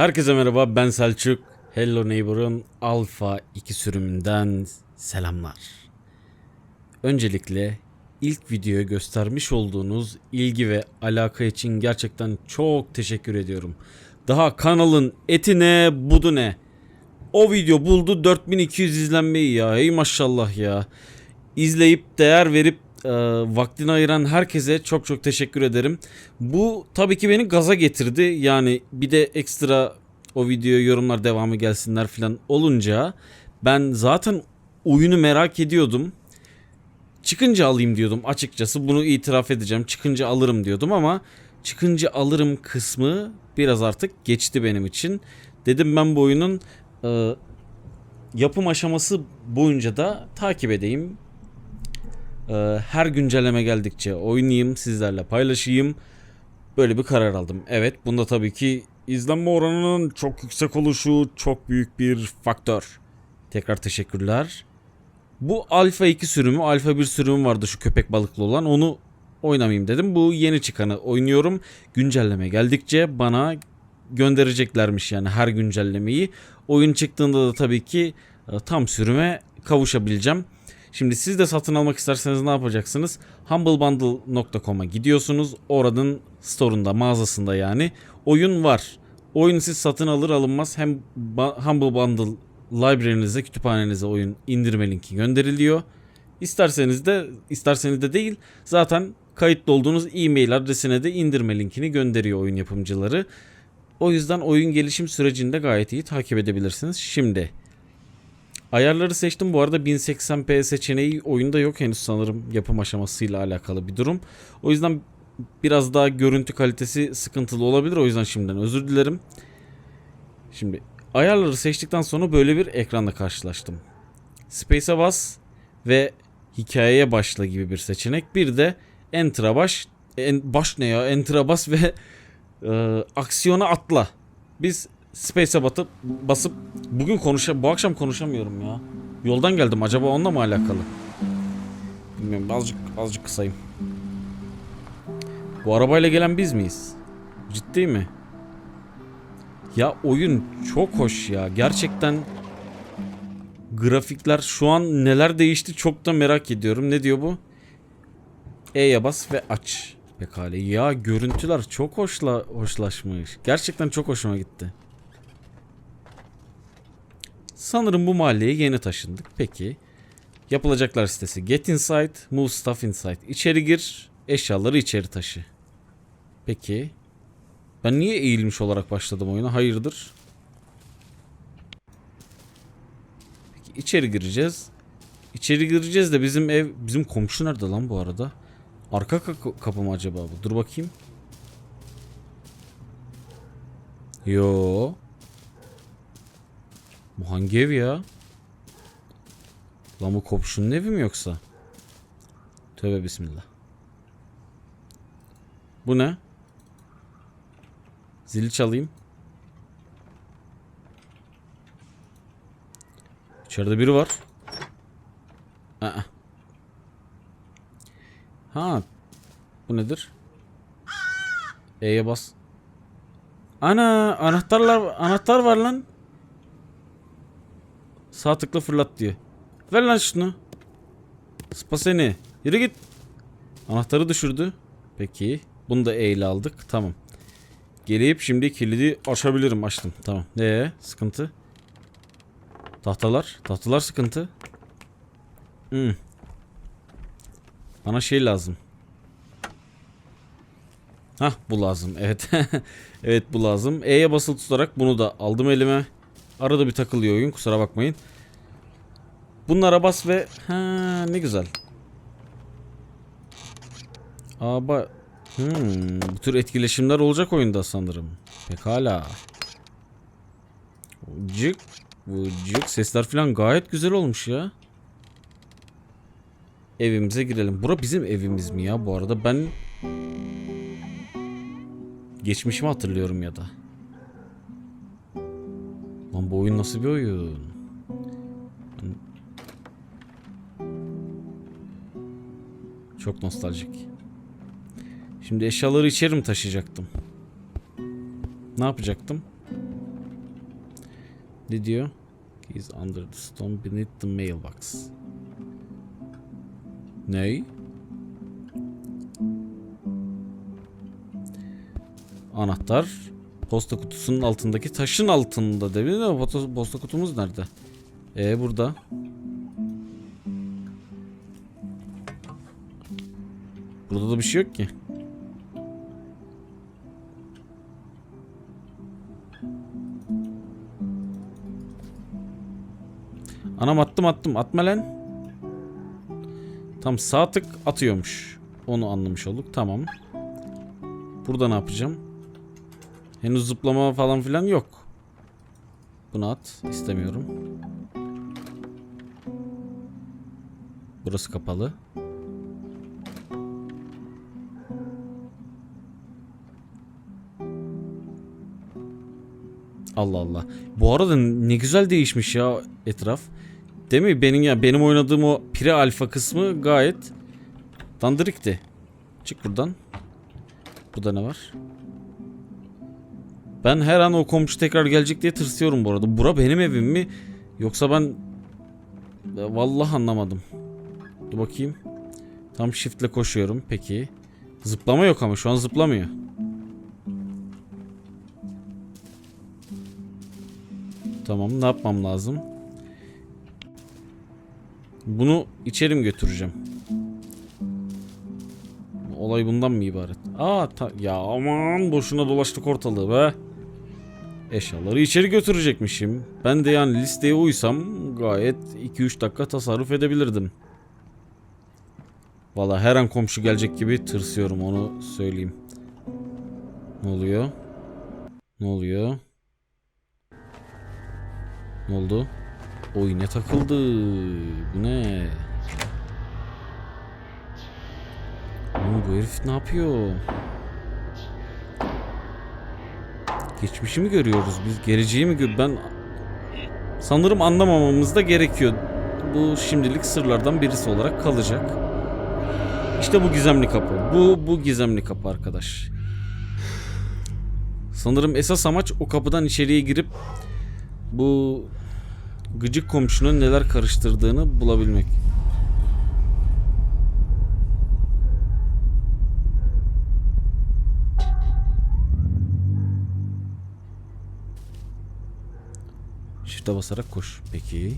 Herkese merhaba ben Selçuk. Hello Neighbor'ın Alpha 2 sürümünden selamlar. Öncelikle ilk videoya göstermiş olduğunuz ilgi ve alaka için gerçekten çok teşekkür ediyorum. Daha kanalın etine budu ne? O video buldu 4200 izlenmeyi ya. Ey maşallah ya. İzleyip değer verip e, vaktini ayıran herkese çok çok teşekkür ederim. Bu tabii ki beni gaza getirdi. Yani bir de ekstra o videoya yorumlar devamı gelsinler falan olunca ben zaten oyunu merak ediyordum. Çıkınca alayım diyordum açıkçası. Bunu itiraf edeceğim. Çıkınca alırım diyordum ama çıkınca alırım kısmı biraz artık geçti benim için. Dedim ben bu oyunun e, yapım aşaması boyunca da takip edeyim. E, her güncelleme geldikçe oynayayım, sizlerle paylaşayım. Böyle bir karar aldım. Evet, bunda tabii ki izlenme oranının çok yüksek oluşu çok büyük bir faktör. Tekrar teşekkürler. Bu Alfa 2 sürümü, Alfa 1 sürümü vardı şu köpek balıklı olan. Onu oynamayayım dedim. Bu yeni çıkanı oynuyorum. Güncelleme geldikçe bana göndereceklermiş yani her güncellemeyi. Oyun çıktığında da tabii ki e, tam sürüme kavuşabileceğim. Şimdi siz de satın almak isterseniz ne yapacaksınız? humblebundle.com'a gidiyorsunuz. Oranın store'unda, mağazasında yani oyun var. Oyunu siz satın alır alınmaz hem Humble Bundle library'nize, kütüphanenize oyun indirme linki gönderiliyor. İsterseniz de isterseniz de değil zaten kayıtlı olduğunuz e-mail adresine de indirme linkini gönderiyor oyun yapımcıları. O yüzden oyun gelişim sürecinde gayet iyi takip edebilirsiniz. Şimdi ayarları seçtim. Bu arada 1080p seçeneği oyunda yok henüz sanırım yapım aşamasıyla alakalı bir durum. O yüzden biraz daha görüntü kalitesi sıkıntılı olabilir. O yüzden şimdiden özür dilerim. Şimdi ayarları seçtikten sonra böyle bir ekranla karşılaştım. Space'e bas ve hikayeye başla gibi bir seçenek. Bir de Enter'a baş, en, baş ne ya? Enter'a bas ve e, aksiyona atla. Biz Space'e batıp basıp bugün konuşa bu akşam konuşamıyorum ya. Yoldan geldim. Acaba onunla mı alakalı? Bilmiyorum. Azıcık azıcık kısayım. Bu arabayla gelen biz miyiz? Ciddi mi? Ya oyun çok hoş ya. Gerçekten grafikler şu an neler değişti çok da merak ediyorum. Ne diyor bu? E'ye bas ve aç. Pekala. Ya görüntüler çok hoşla hoşlaşmış. Gerçekten çok hoşuma gitti. Sanırım bu mahalleye yeni taşındık. Peki. Yapılacaklar sitesi. Get inside, move stuff inside. İçeri gir, eşyaları içeri taşı. Peki. Ben niye eğilmiş olarak başladım oyuna? Hayırdır? Peki içeri gireceğiz. İçeri gireceğiz de bizim ev, bizim komşu nerede lan bu arada? Arka ka- kapı mı acaba bu? Dur bakayım. Yo. Bu hangi ev ya? Lan bu komşunun evi mi yoksa? Tövbe bismillah. Bu ne? Zili çalayım. İçeride biri var. Aa. Ha. Bu nedir? E'ye bas. Ana anahtarlar anahtar var lan. Sağ tıkla fırlat diyor. Ver lan şunu. Spa seni. Yürü git. Anahtarı düşürdü. Peki. Bunu da E ile aldık. Tamam. Gelip şimdi kilidi açabilirim. Açtım. Tamam. Ee, sıkıntı. Tahtalar. Tahtalar sıkıntı. Hmm. Bana şey lazım. Hah bu lazım. Evet. evet bu lazım. E'ye basılı tutarak bunu da aldım elime. Arada bir takılıyor oyun. Kusura bakmayın. Bunlara bas ve ha ne güzel. Aba hmm, bu tür etkileşimler olacak oyunda sanırım. Pekala. Cık cık sesler falan gayet güzel olmuş ya. Evimize girelim. Bura bizim evimiz mi ya bu arada? Ben geçmişimi hatırlıyorum ya da. Lan bu oyun nasıl bir oyun? Çok nostaljik. Şimdi eşyaları içeri mi taşıyacaktım? Ne yapacaktım? Ne diyor? He's under the stone beneath the mailbox. Ney? Anahtar posta kutusunun altındaki taşın altında değil mi? Posta, kutumuz nerede? E burada. Burada da bir şey yok ki. Anam attım attım. Atma lan. Tam sağ tık atıyormuş. Onu anlamış olduk. Tamam. Burada ne yapacağım? Henüz zıplama falan filan yok. Bunu at. İstemiyorum. Burası kapalı. Allah Allah. Bu arada ne güzel değişmiş ya etraf. Değil mi? Benim ya benim oynadığım o Pire Alfa kısmı gayet dandırıktı. Çık buradan. Burada ne var? Ben her an o komşu tekrar gelecek diye tırsıyorum bu arada. Bura benim evim mi? Yoksa ben vallahi anlamadım. Dur bakayım. Tam shiftle koşuyorum. Peki. Zıplama yok ama şu an zıplamıyor. Tamam ne yapmam lazım? Bunu içeri mi götüreceğim? Olay bundan mı ibaret? Aa ya aman boşuna dolaştık ortalığı be. Eşyaları içeri götürecekmişim. Ben de yani listeye uysam gayet 2-3 dakika tasarruf edebilirdim. Valla her an komşu gelecek gibi tırsıyorum onu söyleyeyim. Ne oluyor? Ne oluyor? Ne oldu? O yine takıldı. Bu ne? Oğlum bu herif ne yapıyor? Geçmişi mi görüyoruz biz? Geleceği mi gör? Ben sanırım anlamamamız da gerekiyor. Bu şimdilik sırlardan birisi olarak kalacak. İşte bu gizemli kapı. Bu bu gizemli kapı arkadaş. Sanırım esas amaç o kapıdan içeriye girip bu gıcık komşunun neler karıştırdığını bulabilmek. Shift'e basarak koş. Peki.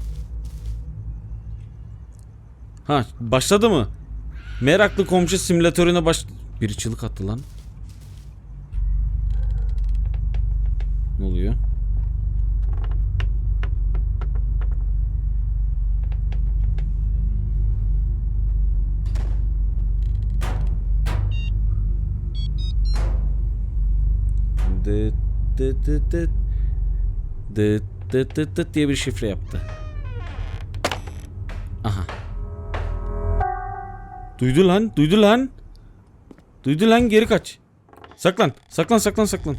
Ha başladı mı? Meraklı komşu simülatörüne baş... Biri çığlık attı lan. Ne oluyor? Dıt dıt dıt dıt. Dıt dıt dıt dıt diye bir şifre yaptı. Aha. Duydu lan, duydu lan. Duydu lan geri kaç. Saklan, saklan, saklan, saklan.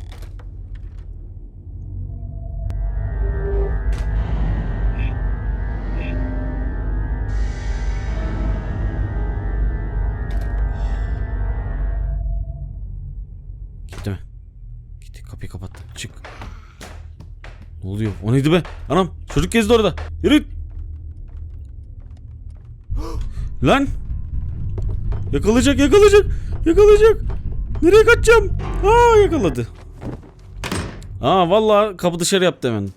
O neydi be? Anam çocuk gezdi orada. Yürü. Lan. Yakalayacak yakalayacak. Yakalayacak. Nereye kaçacağım? Aa yakaladı. Aa vallahi kapı dışarı yaptı hemen.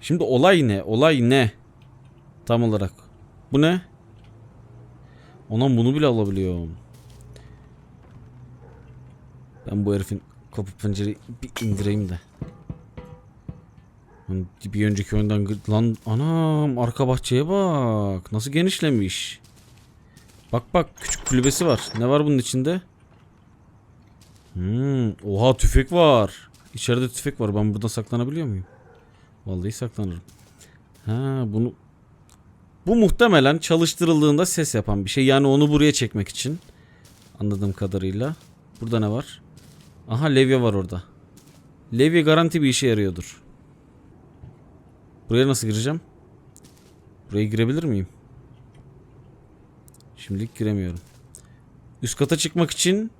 Şimdi olay ne? Olay ne? Tam olarak. Bu ne? Ondan bunu bile alabiliyorum. Ben bu herifin kapı pencereyi bir indireyim de. Bir önceki oyundan lan anam arka bahçeye bak nasıl genişlemiş. Bak bak küçük kulübesi var. Ne var bunun içinde? Hmm, oha tüfek var. İçeride tüfek var. Ben burada saklanabiliyor muyum? Vallahi saklanırım. Ha bunu bu muhtemelen çalıştırıldığında ses yapan bir şey. Yani onu buraya çekmek için. Anladığım kadarıyla. Burada ne var? Aha levye var orada. Levye garanti bir işe yarıyordur. Buraya nasıl gireceğim? Buraya girebilir miyim? Şimdilik giremiyorum. Üst kata çıkmak için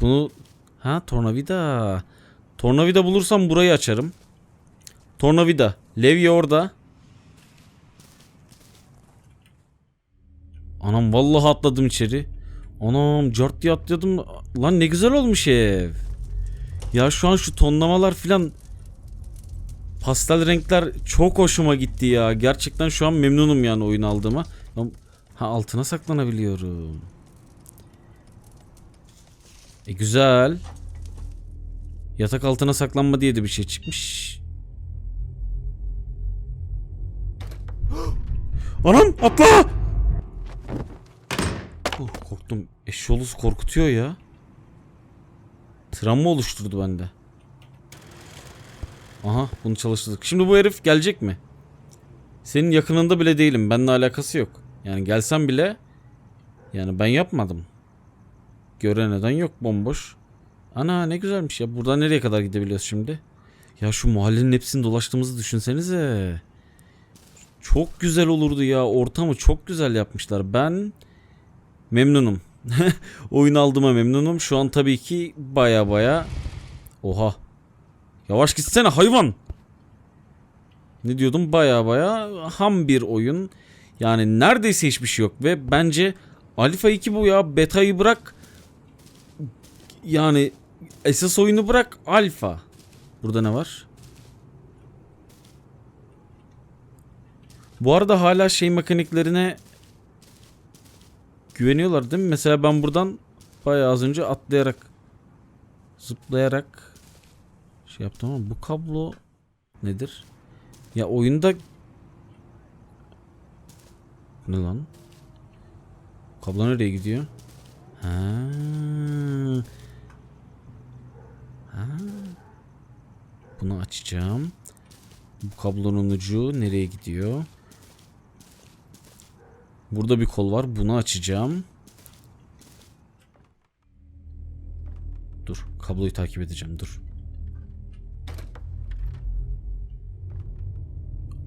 bunu Ha tornavida. Tornavida bulursam burayı açarım. Tornavida. Levye orada. Anam vallahi atladım içeri. Anam cart diye atladım. Lan ne güzel olmuş ev. Ya şu an şu tonlamalar filan pastel renkler çok hoşuma gitti ya. Gerçekten şu an memnunum yani oyun aldığıma. Ha altına saklanabiliyorum. E güzel. Yatak altına saklanma diye de bir şey çıkmış. Anam atla! Oh, korktum. Eşyoluz korkutuyor ya. Travma oluşturdu bende. Aha bunu çalıştırdık. Şimdi bu herif gelecek mi? Senin yakınında bile değilim. Benimle alakası yok. Yani gelsem bile yani ben yapmadım. Göre neden yok bomboş. Ana ne güzelmiş ya. Buradan nereye kadar gidebiliyoruz şimdi? Ya şu mahallenin hepsini dolaştığımızı düşünsenize. Çok güzel olurdu ya. Ortamı çok güzel yapmışlar. Ben memnunum. Oyun aldığıma memnunum. Şu an tabii ki baya baya Oha. Yavaş gitsene hayvan. Ne diyordum? Baya baya ham bir oyun. Yani neredeyse hiçbir şey yok ve bence Alpha 2 bu ya. Beta'yı bırak. Yani esas oyunu bırak Alpha. Burada ne var? Bu arada hala şey mekaniklerine güveniyorlar değil mi? Mesela ben buradan bayağı az önce atlayarak zıplayarak şey yaptım ama bu kablo nedir? Ya oyunda ne lan? Kablo nereye gidiyor? Ha. Ha. Bunu açacağım. Bu kablonun ucu nereye gidiyor? Burada bir kol var. Bunu açacağım. Dur. Kabloyu takip edeceğim. Dur.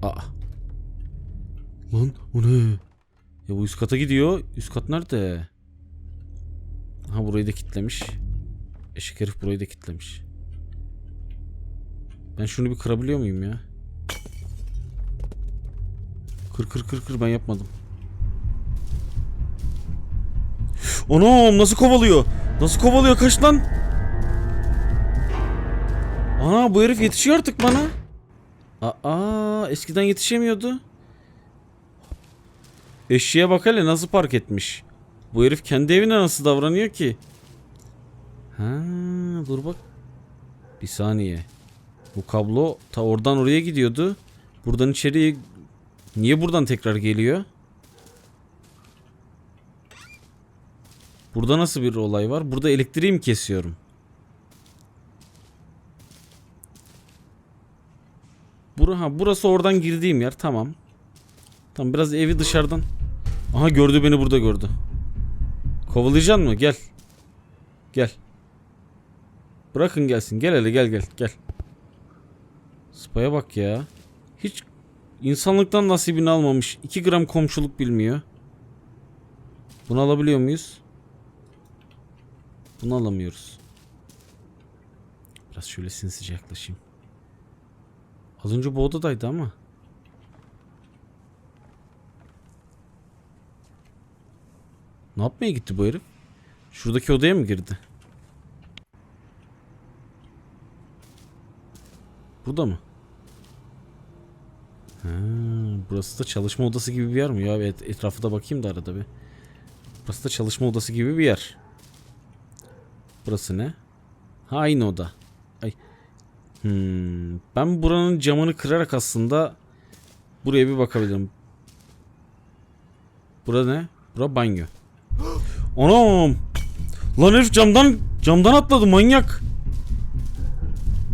Aa. Lan o ne? Ya bu üst kata gidiyor. Üst kat nerede? Ha burayı da kitlemiş. Eşek herif burayı da kitlemiş. Ben şunu bir kırabiliyor muyum ya? Kır kır kır kır ben yapmadım. Anam nasıl kovalıyor? Nasıl kovalıyor kaç lan? Ana bu herif yetişiyor artık bana. Aa eskiden yetişemiyordu. Eşeğe bak hele nasıl park etmiş. Bu herif kendi evine nasıl davranıyor ki? Ha dur bak. Bir saniye. Bu kablo ta oradan oraya gidiyordu. Buradan içeriye niye buradan tekrar geliyor? Burada nasıl bir olay var? Burada elektriği mi kesiyorum? Bura, ha, burası oradan girdiğim yer. Tamam. Tamam biraz evi dışarıdan. Aha gördü beni burada gördü. Kovalayacaksın mı? Gel. Gel. Bırakın gelsin. Gel hele gel gel gel. Spaya bak ya. Hiç insanlıktan nasibini almamış. 2 gram komşuluk bilmiyor. Bunu alabiliyor muyuz? Bunu alamıyoruz. Biraz şöyle sinsice yaklaşayım. Az önce bu odadaydı ama. Ne yapmaya gitti bu herif? Şuradaki odaya mı girdi? Burada mı? Ha, burası da çalışma odası gibi bir yer mi? Ya evet, etrafı da bakayım da arada bir. Burası da çalışma odası gibi bir yer. Burası ne? Ha aynı oda. Ay. Hmm, ben buranın camını kırarak aslında buraya bir bakabilirim. Bura ne? Bura banyo. Anam! Lan herif camdan camdan atladı manyak.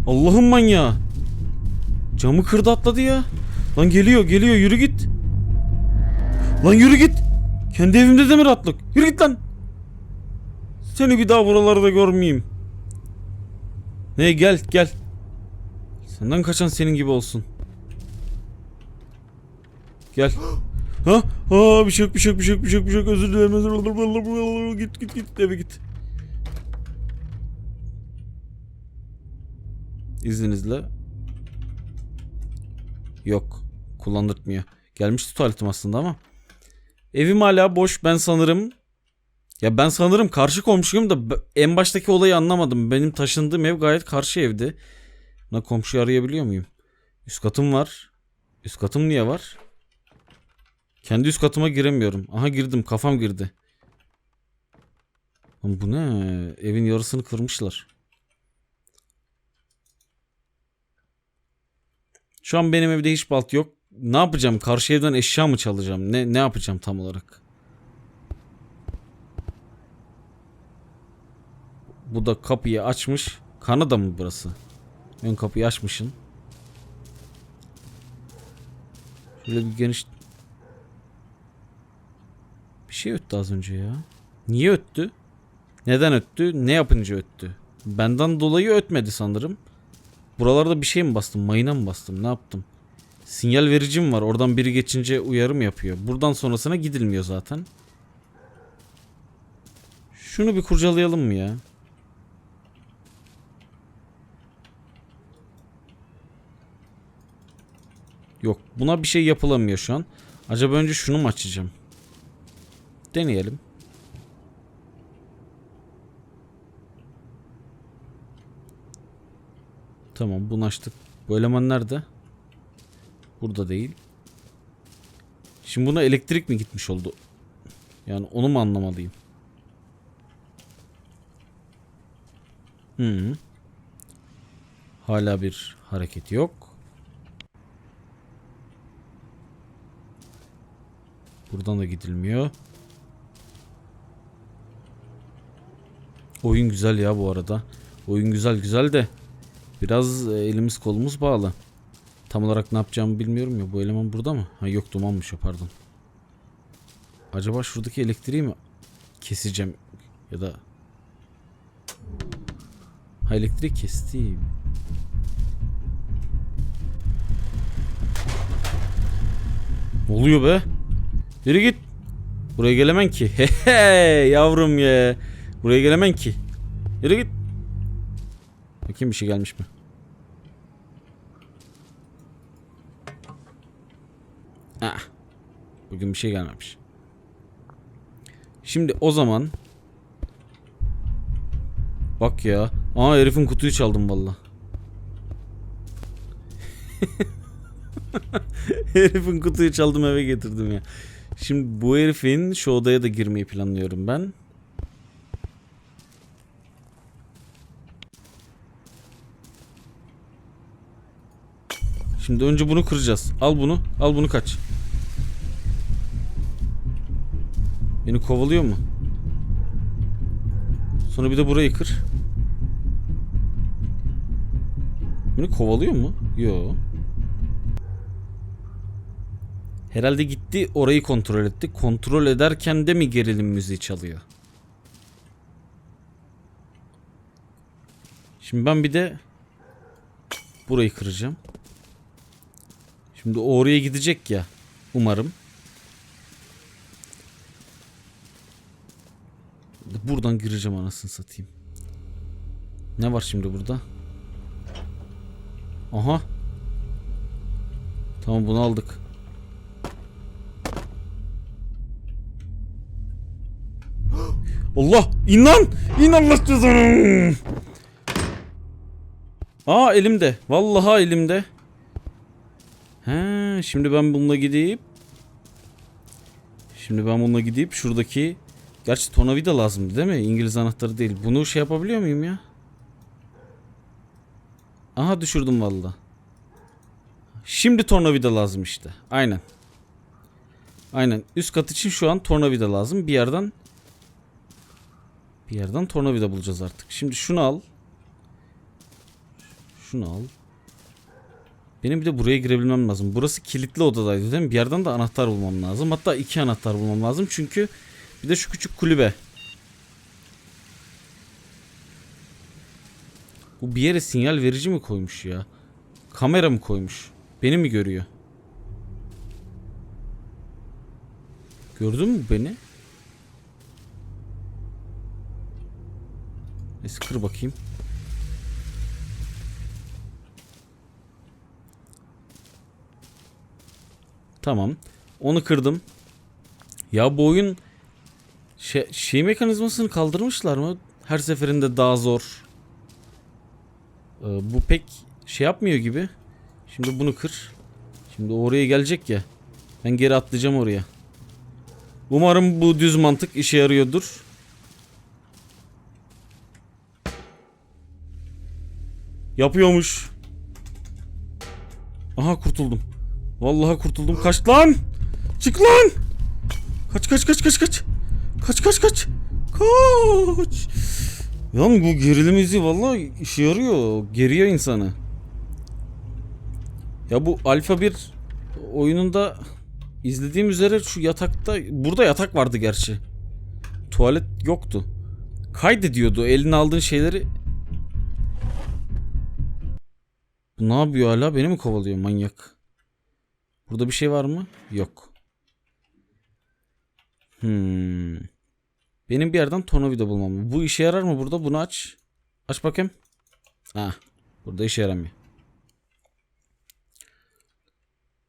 Allah'ım manyağı. Camı kırdı atladı ya. Lan geliyor geliyor yürü git. Lan yürü git. Kendi evimde de mi rahatlık? Yürü git lan. Seni bir daha buralarda görmeyeyim. Ne gel gel. Senden kaçan senin gibi olsun. Gel. Ha? Ha bir şey yok bir şey yok bir şey yok bir şey yok bir şey yok özür dilerim özür dilerim git git git eve git. İzninizle. Yok. Kullandırtmıyor. Gelmişti tuvaletim aslında ama. Evim hala boş. Ben sanırım ya ben sanırım karşı komşuyum da en baştaki olayı anlamadım. Benim taşındığım ev gayet karşı evdi. Buna komşuyu arayabiliyor muyum? Üst katım var. Üst katım niye var? Kendi üst katıma giremiyorum. Aha girdim kafam girdi. Lan bu ne? Evin yarısını kırmışlar. Şu an benim evde hiç balt yok. Ne yapacağım? Karşı evden eşya mı çalacağım? Ne ne yapacağım tam olarak? Bu da kapıyı açmış. Kanada mı burası? Ön kapıyı açmışsın. Şöyle bir geniş... Bir şey öttü az önce ya. Niye öttü? Neden öttü? Ne yapınca öttü? Benden dolayı ötmedi sanırım. Buralarda bir şey mi bastım? Mayına mı bastım? Ne yaptım? Sinyal vericim var. Oradan biri geçince uyarım yapıyor. Buradan sonrasına gidilmiyor zaten. Şunu bir kurcalayalım mı ya? Yok buna bir şey yapılamıyor şu an. Acaba önce şunu mu açacağım? Deneyelim. Tamam bunu açtık. Bu eleman nerede? Burada değil. Şimdi buna elektrik mi gitmiş oldu? Yani onu mu anlamalıyım? Hı. Hala bir hareket yok. Buradan da gidilmiyor. Oyun güzel ya bu arada. Oyun güzel güzel de biraz e, elimiz kolumuz bağlı. Tam olarak ne yapacağımı bilmiyorum ya. Bu eleman burada mı? Ha yok dumanmış o pardon. Acaba şuradaki elektriği mi keseceğim ya da Ha elektriği kestim. Ne oluyor be? Yürü git. Buraya gelemen ki. Hehe yavrum ya. Buraya gelemen ki. Yürü git. Bakayım bir şey gelmiş mi? Ah. Bugün bir şey gelmemiş. Şimdi o zaman Bak ya. Aa herifin kutuyu çaldım valla. herifin kutuyu çaldım eve getirdim ya. Şimdi bu herifin şu odaya da girmeyi planlıyorum ben. Şimdi önce bunu kıracağız. Al bunu. Al bunu kaç. Beni kovalıyor mu? Sonra bir de burayı kır. Beni kovalıyor mu? Yo. Herhalde gitti orayı kontrol etti. Kontrol ederken de mi gerilim müziği çalıyor? Şimdi ben bir de burayı kıracağım. Şimdi oraya gidecek ya. Umarım. Buradan gireceğim anasını satayım. Ne var şimdi burada? Aha. Tamam bunu aldık. Allah! İn lan! İn Allah cezanı! Aa elimde. Vallahi elimde. He, şimdi ben bununla gidip Şimdi ben bununla gidip şuradaki Gerçi tornavida lazımdı değil mi? İngiliz anahtarı değil. Bunu şey yapabiliyor muyum ya? Aha düşürdüm valla. Şimdi tornavida lazım işte. Aynen. Aynen. Üst kat için şu an tornavida lazım. Bir yerden bir yerden tornavida bulacağız artık. Şimdi şunu al. Şunu al. Benim bir de buraya girebilmem lazım. Burası kilitli odadaydı değil mi? Bir yerden de anahtar bulmam lazım. Hatta iki anahtar bulmam lazım. Çünkü bir de şu küçük kulübe. Bu bir yere sinyal verici mi koymuş ya? Kamera mı koymuş? Beni mi görüyor? Gördün mü beni? Neyse kır bakayım. Tamam. Onu kırdım. Ya bu oyun şey, şey mekanizmasını kaldırmışlar mı? Her seferinde daha zor. Ee, bu pek şey yapmıyor gibi. Şimdi bunu kır. Şimdi oraya gelecek ya. Ben geri atlayacağım oraya. Umarım bu düz mantık işe yarıyordur. Yapıyormuş. Aha kurtuldum. Vallahi kurtuldum. Kaç lan. Çık lan. Kaç kaç kaç kaç kaç. Kaç kaç kaç. Kaç. Lan bu gerilim izi vallahi işe yarıyor. Geriyor insanı. Ya bu Alfa 1 oyununda izlediğim üzere şu yatakta burada yatak vardı gerçi. Tuvalet yoktu. Kaydediyordu. Eline aldığın şeyleri Bu ne yapıyor hala? Beni mi kovalıyor manyak? Burada bir şey var mı? Yok. Hmm. Benim bir yerden tornavida bulmam. Bu işe yarar mı burada? Bunu aç. Aç bakayım. Ha. Burada işe yaramıyor.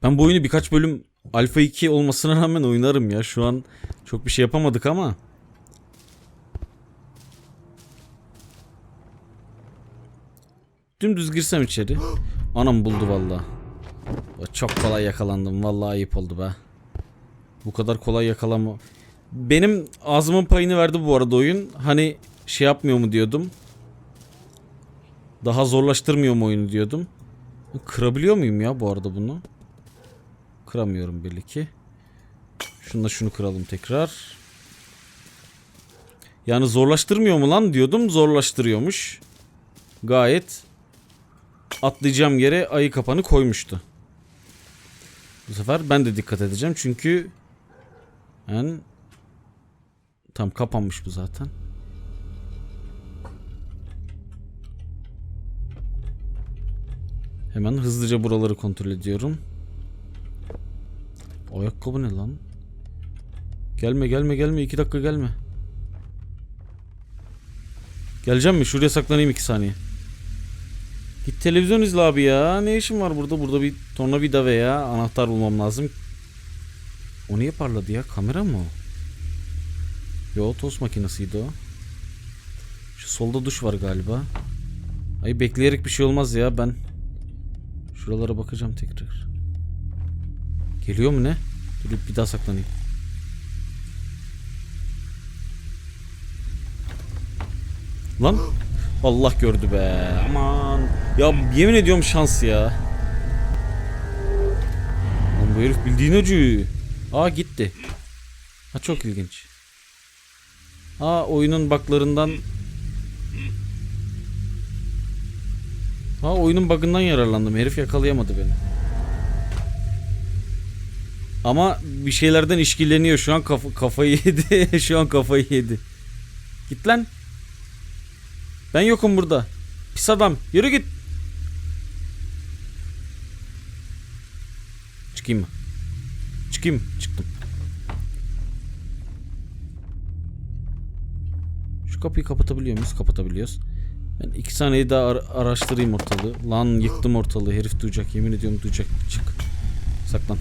Ben bu oyunu birkaç bölüm Alpha 2 olmasına rağmen oynarım ya. Şu an çok bir şey yapamadık ama. Dümdüz girsem içeri. Anam buldu valla. Çok kolay yakalandım. Vallahi ayıp oldu be. Bu kadar kolay yakalama. Benim ağzımın payını verdi bu arada oyun. Hani şey yapmıyor mu diyordum. Daha zorlaştırmıyor mu oyunu diyordum. Kırabiliyor muyum ya bu arada bunu? Kıramıyorum belli ki. Şununla şunu kıralım tekrar. Yani zorlaştırmıyor mu lan diyordum. Zorlaştırıyormuş. Gayet atlayacağım yere ayı kapanı koymuştu. Bu sefer ben de dikkat edeceğim çünkü ben tam kapanmış bu zaten. Hemen hızlıca buraları kontrol ediyorum. Ayakkabı ne lan? Gelme gelme gelme iki dakika gelme. Geleceğim mi? Şuraya saklanayım iki saniye. Git televizyon izle abi ya. Ne işin var burada? Burada bir tornavida veya anahtar bulmam lazım. O niye parladı ya? Kamera mı? Yo tost makinesiydi o. Şu solda duş var galiba. Ay bekleyerek bir şey olmaz ya ben. Şuralara bakacağım tekrar. Geliyor mu ne? Dur bir daha saklanayım. Lan Allah gördü be. Aman. Ya yemin ediyorum şans ya. Lan bu herif bildiğin öcü. Aa gitti. Ha çok ilginç. Aa oyunun baklarından Ha oyunun bug'ından yararlandım. Herif yakalayamadı beni. Ama bir şeylerden işkilleniyor. Şu an kafa, kafayı yedi. Şu an kafayı yedi. Git lan. Ben yokum burada. Pis adam. Yürü git. Çıkayım mı? Çıkayım. Çıktım. Şu kapıyı kapatabiliyor muyuz? Kapatabiliyoruz. Ben iki saniye daha ar- araştırayım ortalığı. Lan yıktım ortalığı. Herif duyacak. Yemin ediyorum duyacak. Çık. Saklan.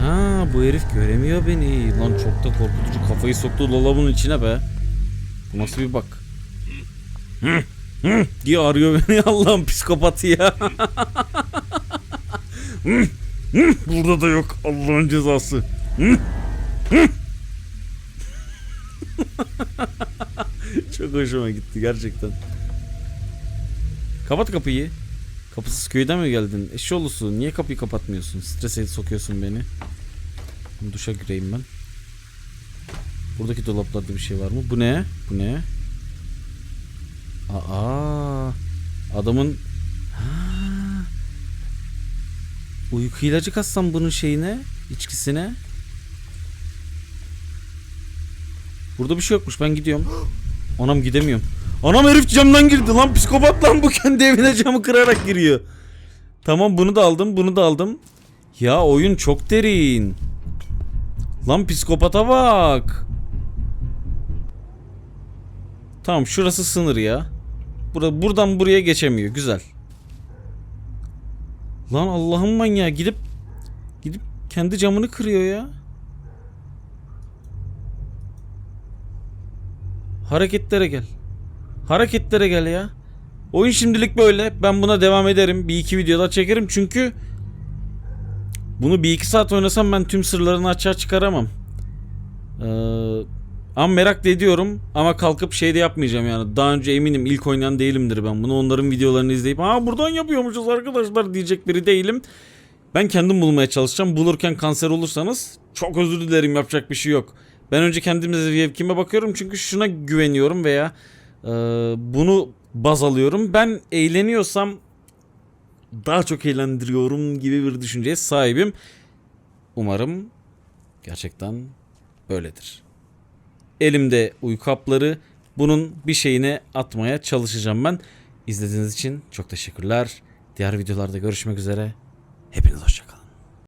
Ha bu herif göremiyor beni. Lan çok da korkutucu. Kafayı soktu dolabın içine be. Bu nasıl bir bak. Hı, hı diye arıyor beni. Allah'ım psikopatı ya. Hı, hı, Burada da yok. Allah'ın cezası. Hı, hı. Çok hoşuma gitti gerçekten. Kapat kapıyı. Kapısız köyden mi geldin? Eşşoğlusu niye kapıyı kapatmıyorsun? Strese sokuyorsun beni. Duşa gireyim ben. Buradaki dolaplarda bir şey var mı? Bu ne? Bu ne? Aa, adamın ha, uyku ilacı katsam bunun şeyine, içkisine. Burada bir şey yokmuş. Ben gidiyorum. Anam gidemiyorum. Anam herif camdan girdi lan psikopat lan bu kendi evine camı kırarak giriyor. Tamam bunu da aldım bunu da aldım. Ya oyun çok derin. Lan psikopata bak. Tamam şurası sınır ya. Bura, buradan buraya geçemiyor. Güzel. Lan Allah'ın manyağı gidip gidip kendi camını kırıyor ya. Hareketlere gel. Hareketlere gel ya. Oyun şimdilik böyle. Ben buna devam ederim. Bir iki videoda çekerim çünkü bunu bir iki saat oynasam ben tüm sırlarını açığa çıkaramam. Ee, ama merak da ediyorum ama kalkıp şey de yapmayacağım yani. Daha önce eminim ilk oynayan değilimdir ben bunu. Onların videolarını izleyip aa buradan yapıyormuşuz arkadaşlar diyecek biri değilim. Ben kendim bulmaya çalışacağım. Bulurken kanser olursanız çok özür dilerim yapacak bir şey yok. Ben önce kendimize zevkime bakıyorum çünkü şuna güveniyorum veya e, bunu baz alıyorum. Ben eğleniyorsam daha çok eğlendiriyorum gibi bir düşünceye sahibim. Umarım gerçekten böyledir. Elimde uyku hapları. Bunun bir şeyine atmaya çalışacağım ben. İzlediğiniz için çok teşekkürler. Diğer videolarda görüşmek üzere.